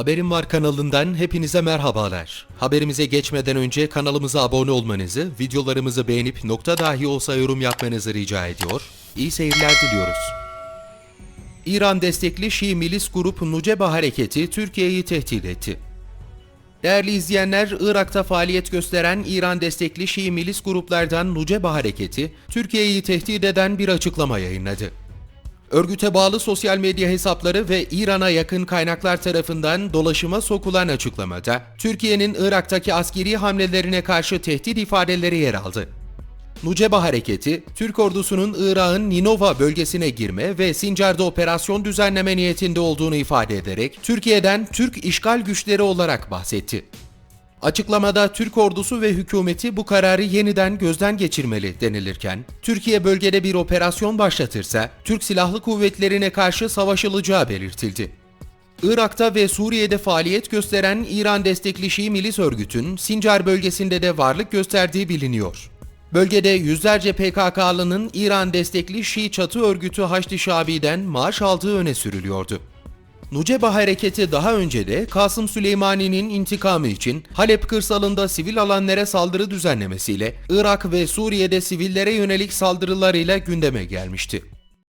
Haberim Var kanalından hepinize merhabalar. Haberimize geçmeden önce kanalımıza abone olmanızı, videolarımızı beğenip nokta dahi olsa yorum yapmanızı rica ediyor. İyi seyirler diliyoruz. İran destekli Şii milis grup Nuceba Hareketi Türkiye'yi tehdit etti. Değerli izleyenler, Irak'ta faaliyet gösteren İran destekli Şii milis gruplardan Nuceba Hareketi, Türkiye'yi tehdit eden bir açıklama yayınladı. Örgüte bağlı sosyal medya hesapları ve İran'a yakın kaynaklar tarafından dolaşıma sokulan açıklamada, Türkiye'nin Irak'taki askeri hamlelerine karşı tehdit ifadeleri yer aldı. Nuceba Hareketi, Türk ordusunun Irak'ın Ninova bölgesine girme ve Sincar'da operasyon düzenleme niyetinde olduğunu ifade ederek Türkiye'den Türk işgal güçleri olarak bahsetti. Açıklamada Türk ordusu ve hükümeti bu kararı yeniden gözden geçirmeli denilirken, Türkiye bölgede bir operasyon başlatırsa Türk Silahlı Kuvvetlerine karşı savaşılacağı belirtildi. Irak'ta ve Suriye'de faaliyet gösteren İran destekli Şii milis örgütün Sincar bölgesinde de varlık gösterdiği biliniyor. Bölgede yüzlerce PKK'lının İran destekli Şii çatı örgütü Haçlı Şabi'den maaş aldığı öne sürülüyordu. Nuceba hareketi daha önce de Kasım Süleymani'nin intikamı için Halep kırsalında sivil alanlara saldırı düzenlemesiyle Irak ve Suriye'de sivillere yönelik saldırılarıyla gündeme gelmişti.